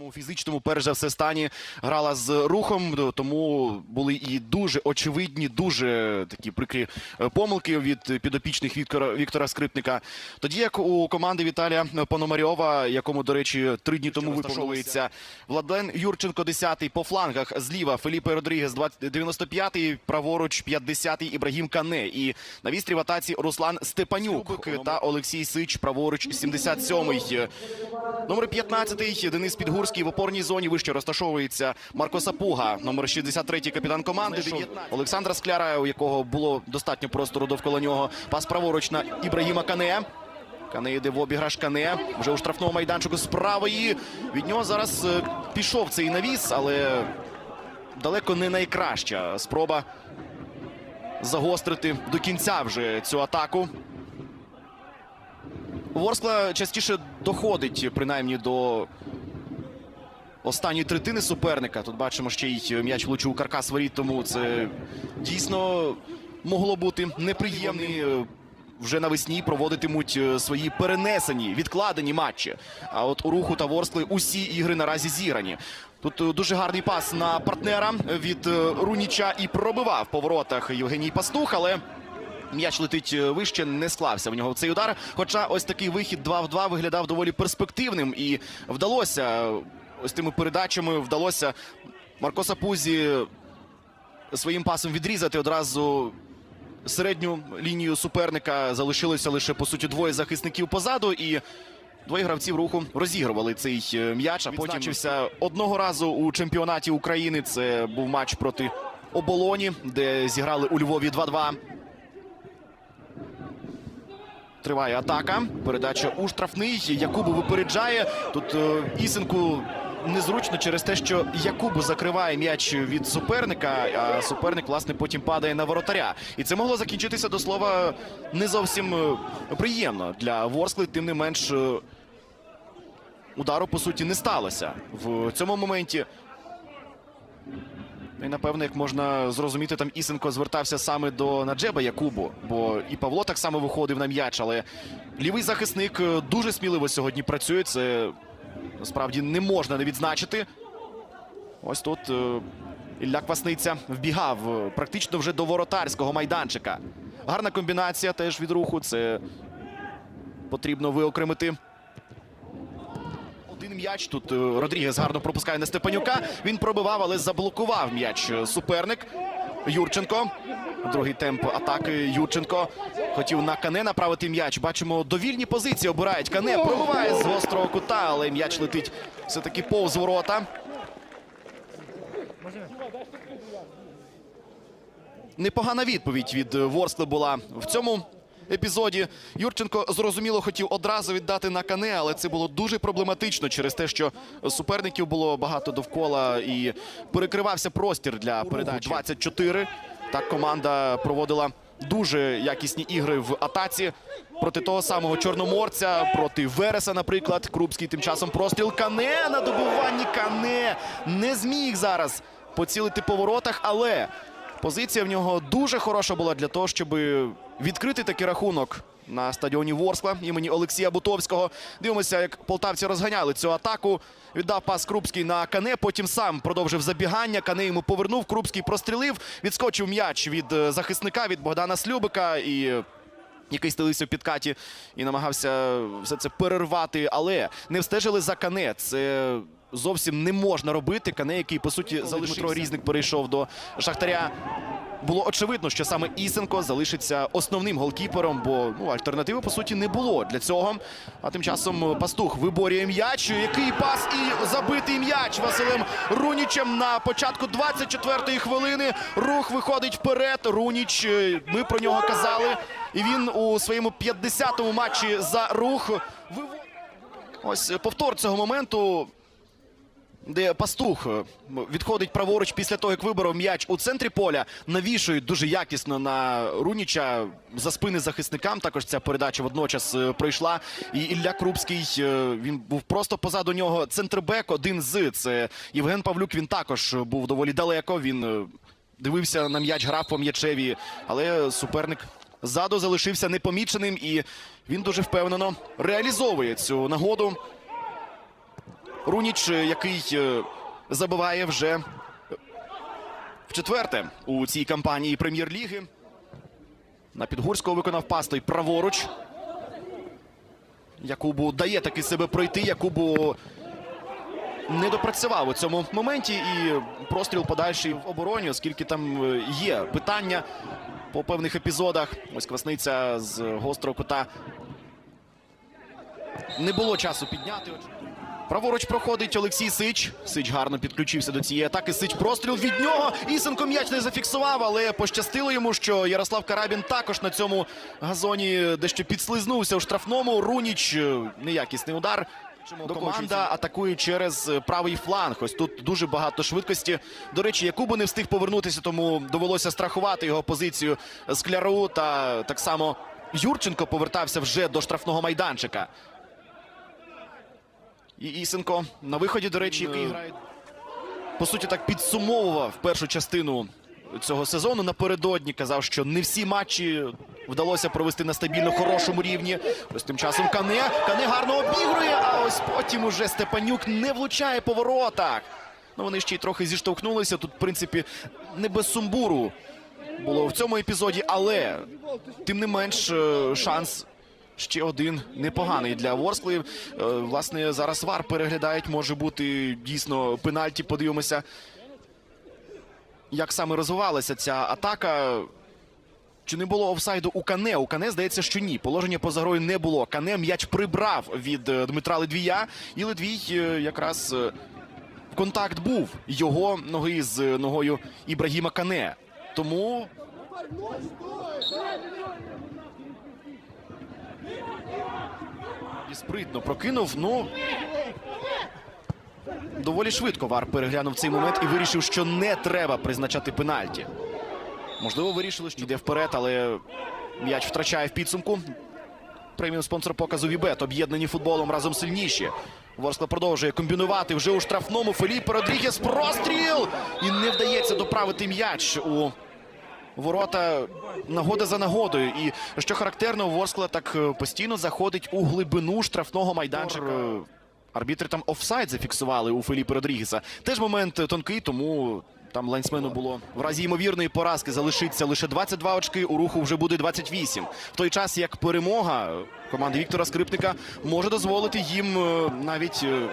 У фізичному, перш за все, стані грала з рухом, тому були і дуже очевидні, дуже такі прикрі е, помилки від підопічних Віктора, Віктора Скрипника. Тоді як у команди Віталія Пономарьова, якому, до речі, три дні тому випрошовується Владлен Юрченко, 10-й, по флангах зліва Феліпе Родрігес, 20 95-й, праворуч 50-й Ібрагім Кане. І на вістрі в атаці Руслан Степанюк та Олексій Сич, праворуч 77-й. Номер 15 Денис Підгурський в опорній зоні вище розташовується Марко Сапуга. Номер 63-й капітан команди. Олександра Скляра, у якого було достатньо простору довкола нього. Пас праворуч на Ібрагіма Кане. Кане йде в обіграш Кане. Вже у штрафному майданчику з правої. Від нього зараз е, пішов цей навіс, але далеко не найкраща спроба загострити до кінця вже цю атаку. Ворскла частіше доходить принаймні до останньої третини суперника. Тут бачимо ще й м'яч влучив у каркас воріт, тому це дійсно могло бути неприємним. Вже навесні проводитимуть е, свої перенесені, відкладені матчі. А от у руху та Ворскли усі ігри наразі зіграні. Тут е, дуже гарний пас на партнера від е, Руніча і пробивав по воротах Євгеній Пастух, але М'яч летить е, вище, не склався в нього цей удар. Хоча ось такий вихід 2 в 2 виглядав доволі перспективним і вдалося е, ось тими передачами вдалося Марко Сапузі своїм пасом відрізати одразу середню лінію суперника. Залишилося лише по суті двоє захисників позаду і. Двоє гравців руху розігрували цей е, м'яч, а потім відзначився одного разу у чемпіонаті України. Це був матч проти оболоні, де зіграли у Львові 2-2. Триває атака. Передача у штрафний. Якубу випереджає. Тут е, Ісенку незручно через те, що Якубу закриває м'яч від суперника, а суперник, власне, потім падає на воротаря. І це могло закінчитися до слова не зовсім е, приємно для Ворскли. Тим не менш, е, удару по суті не сталося в цьому моменті. Ну І напевно, як можна зрозуміти, там Ісенко звертався саме до Наджеба Якубу, бо і Павло так само виходив на м'яч, але лівий захисник е, дуже сміливо сьогодні працює. Це насправді не можна не відзначити. Ось тут е, Ілля Квасниця вбігав е, практично вже до воротарського майданчика. Гарна комбінація теж від руху. Це потрібно виокремити. Один м'яч тут е, Родрігес гарно пропускає на Степанюка. Він пробивав, але заблокував м'яч суперник. Юрченко. Другий темп атаки. Юрченко хотів на Кане направити м'яч. Бачимо, довільні позиції обирають. Кане пробиває з гострого кута, але м'яч летить все-таки повз ворота. Непогана відповідь від Ворскли була в цьому епізоді. Юрченко зрозуміло хотів одразу віддати на кане, але це було дуже проблематично через те, що суперників було багато довкола і перекривався простір для передачі. 24. Так команда проводила дуже якісні ігри в атаці проти того самого чорноморця, проти Вереса, наприклад. Крупський тим часом простріл кане на добуванні кане не зміг зараз поцілити по воротах, але позиція в нього дуже хороша була для того, щоб відкрити такий рахунок на стадіоні Ворскла імені Олексія Бутовського. Дивимося, як полтавці розганяли цю атаку. Віддав пас Крупський на Кане. Потім сам продовжив забігання. Кане йому повернув. Крупський прострілив. Відскочив м'яч від е, захисника від Богдана Слюбика і. Який стелився в підкаті і намагався все це перервати, але не встежили за Кане. Це зовсім не можна робити. Кане, який по суті залишив Дмитро Різник, перейшов до Шахтаря. Було очевидно, що саме Ісенко залишиться основним голкіпером, бо ну, альтернативи по суті не було для цього. А тим часом пастух виборює м'яч. Який пас і забитий м'яч Василем Рунічем на початку 24-ї хвилини. Рух виходить вперед. Руніч. е, Ми про нього казали. І він у своєму 50-му матчі за рух виводить. Ось повтор цього моменту. Де пастух е, відходить праворуч після того, як виборов м'яч у центрі поля, навішують дуже якісно на Руніча за спини захисникам. Також ця передача водночас е, пройшла. І Ілля Крупський е, він був просто позаду нього. Центрбек один з це Євген Павлюк. Він також був доволі далеко. Він дивився на м'яч, грав по м'ячеві, але суперник ззаду залишився непоміченим, і він дуже впевнено реалізовує цю нагоду. Руніч, е, який е, забиває вже в четверте у цій кампанії прем'єр-ліги. На Підгурського виконав пас той праворуч. Якубу дає таки себе пройти. Якубу не допрацював у цьому моменті. І простріл подальший в обороні, оскільки там е, є питання по певних епізодах. Ось Квасниця з гострого кута. Не було часу підняти. Праворуч проходить Олексій Сич. Сич гарно підключився до цієї атаки. Сич простріл від нього. Ісенко м'яч не зафіксував, але пощастило йому, що Ярослав Карабін також на цьому газоні дещо підслизнувся у штрафному. Руніч е, неякісний удар. Команда атакує через е, правий фланг. Ось тут дуже багато швидкості. До речі, Якубу не встиг повернутися, тому довелося страхувати його позицію Скляру. Та так само Юрченко повертався вже до штрафного майданчика. І Ісенко на виході, до речі, який грає по суті так підсумовував першу частину цього сезону. Напередодні казав, що не всі матчі вдалося провести на стабільно хорошому рівні. Ось тим часом Кане. Кане гарно обігрує, а ось потім уже Степанюк не влучає по воротах. Ну вони ще й трохи зіштовхнулися. Тут, в принципі, не без сумбуру було в цьому епізоді, але тим не менш е, шанс. Ще один непоганий для Ворскли. Е, Власне, зараз вар переглядають. Може бути дійсно пенальті. Подивимося, як саме розвивалася ця атака. Чи не було офсайду у Кане? У Кане здається, що ні. Положення поза грою не було. Кане м'яч прибрав від е, Дмитра Ледвія. І Ледвій е, якраз контакт був його ноги з ногою Ібрагіма Кане. Тому І спритно прокинув. Ну доволі швидко Вар переглянув цей момент і вирішив, що не треба призначати пенальті. Можливо, вирішили, що йде вперед, але м'яч втрачає в підсумку. Преміум спонсор показу Вібет. Об'єднані футболом разом сильніші. Ворскла продовжує комбінувати вже у штрафному. Феліпе Родрігес простріл! І не вдається доправити м'яч у ворота нагода за нагодою. І що характерно, Ворскла так е, постійно заходить у глибину штрафного майданчика. Арбітри там офсайд зафіксували у Феліпе Родрігеса. Теж момент тонкий, тому там лайнсмену було в разі ймовірної поразки залишиться лише 22 очки. У руху вже буде 28. В той час як перемога команди Віктора Скрипника може дозволити їм е, навіть е,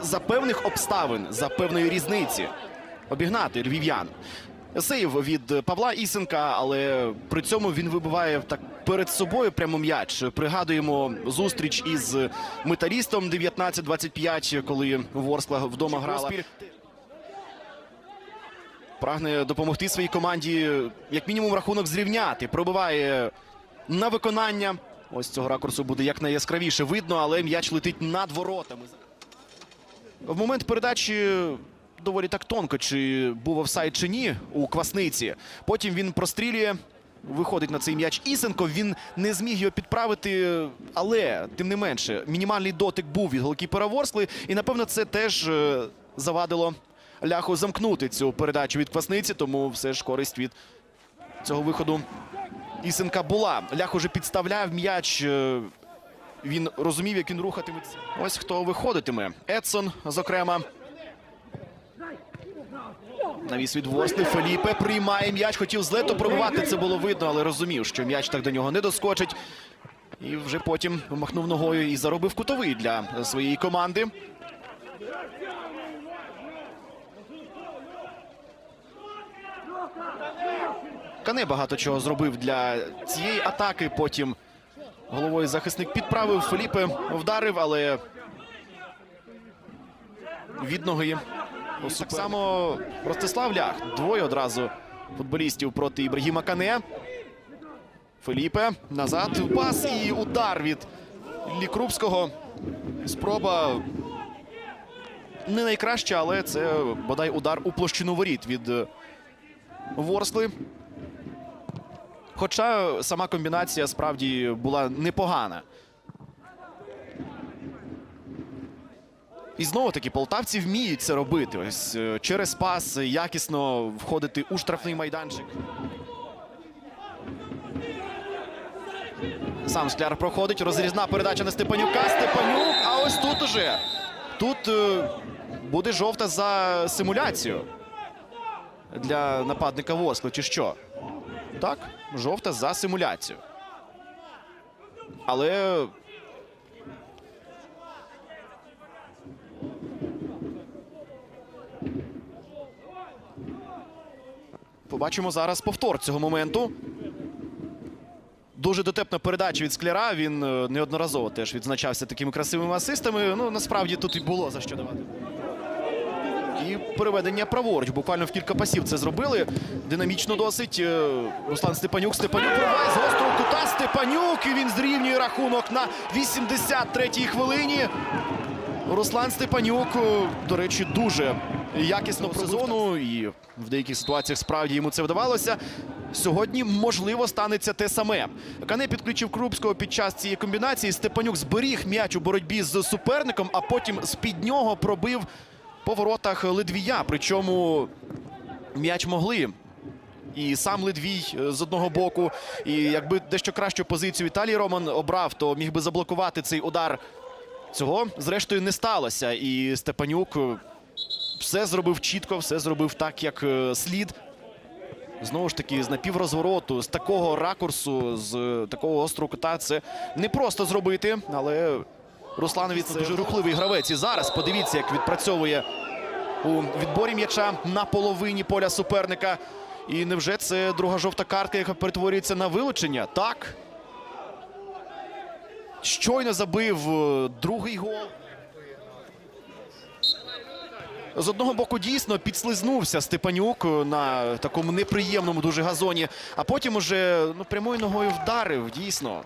за певних обставин, за певної різниці обігнати львів'ян. Сейв від Павла Ісенка, але при цьому він вибиває так перед собою прямо м'яч. Пригадуємо зустріч із металістом 19-25, коли Ворскла вдома грала. Прагне допомогти своїй команді, як мінімум, рахунок зрівняти. Пробиває на виконання. Ось цього ракурсу буде якнайяскравіше видно, але м'яч летить над воротами. В момент передачі доволі так тонко, чи був офсайд чи ні у квасниці. Потім він прострілює. Виходить на цей м'яч Ісенко. Він не зміг його підправити, але тим не менше, мінімальний дотик був від голкіпера Ворскли. І напевно це теж е, завадило ляху замкнути цю передачу від квасниці. Тому все ж користь від цього виходу Ісенка була. Лях уже підставляв м'яч. е, Він розумів, як він рухатиметься. Ось хто виходитиме. Едсон, зокрема. Навіс від. Феліпе приймає м'яч. Хотів з лету пробувати. Це було видно, але розумів, що м'яч так до нього не доскочить. І вже потім махнув ногою і заробив кутовий для своєї команди. Кане багато чого зробив для цієї атаки. Потім головою захисник підправив. Феліпе вдарив, але від ноги. Ось так само Ростислав Лях. Двоє одразу футболістів проти Ібрагіма Кане. Феліпе назад. Пас і удар від Лікрупського. Спроба не найкраща, але це бодай удар у площину воріт від е, Ворскли. Хоча сама комбінація справді була непогана. І знову таки полтавці вміють це робити. Ось е, через пас якісно входити у штрафний майданчик. Сам Скляр проходить. Розрізна передача на Степанюка. Степанюк. А ось тут уже тут е, буде жовта за симуляцію для нападника Воскли, чи що? Так, жовта за симуляцію. Але побачимо зараз повтор цього моменту. Дуже дотепна передача від скляра. Він е, неодноразово теж відзначався такими красивими асистами. Ну, насправді тут і було за що давати. І переведення праворуч. Буквально в кілька пасів це зробили. Динамічно досить. Е, Руслан Степанюк. Степанюк вриває з гострого кута. Степанюк. І він зрівнює рахунок на 83-й хвилині. Руслан Степанюк, е, до речі, дуже якісно про. І в деяких ситуаціях справді йому це вдавалося. Сьогодні, можливо, станеться те саме. Кане підключив Крупського під час цієї комбінації. Степанюк зберіг м'яч у боротьбі з суперником, а потім з-під нього пробив по воротах Ледвія. Причому м'яч могли. І сам Ледвій е, з одного боку. І якби дещо кращу позицію Віталій Роман обрав, то міг би заблокувати цей удар. Цього, зрештою, не сталося. І Степанюк все зробив чітко, все зробив так, як е, слід. Знову ж таки, з напіврозвороту, з такого ракурсу, з е, такого острого кута це не просто зробити, але Русланові це дуже рухливий гравець. І зараз подивіться, як відпрацьовує у відборі м'яча на половині поля суперника. І невже це друга жовта картка, яка перетворюється на вилучення? Так. Щойно забив е, другий гол. З одного боку дійсно підслизнувся Степанюк на такому неприємному дуже газоні, а потім уже ну, прямою ногою вдарив. Дійсно.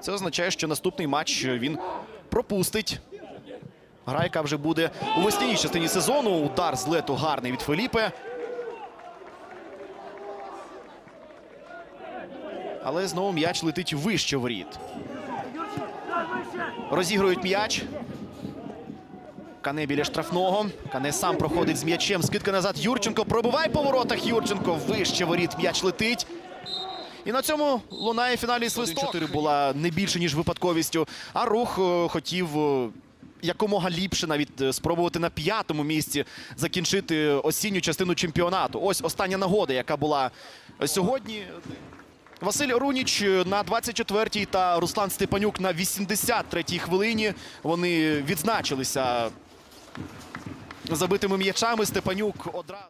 Це означає, що наступний матч він пропустить. Гра, яка вже буде у весняній частині сезону. Удар з лету гарний від Феліпе. Але знову м'яч летить вище воріт. Розігрують м'яч. Кане біля штрафного. Кане сам проходить з м'ячем. Скидка назад. Юрченко пробиває по воротах. Юрченко вище воріт. М'яч летить. І на цьому лунає фінальний свисток. 4 була не більше, ніж випадковістю. А рух е, хотів е, якомога ліпше навіть е, спробувати на п'ятому місці закінчити осінню частину чемпіонату. Ось остання нагода, яка була сьогодні. Василь Руніч на 24-й та Руслан Степанюк на 83-й хвилині. Вони відзначилися забитими м'ячами. Степанюк одразу.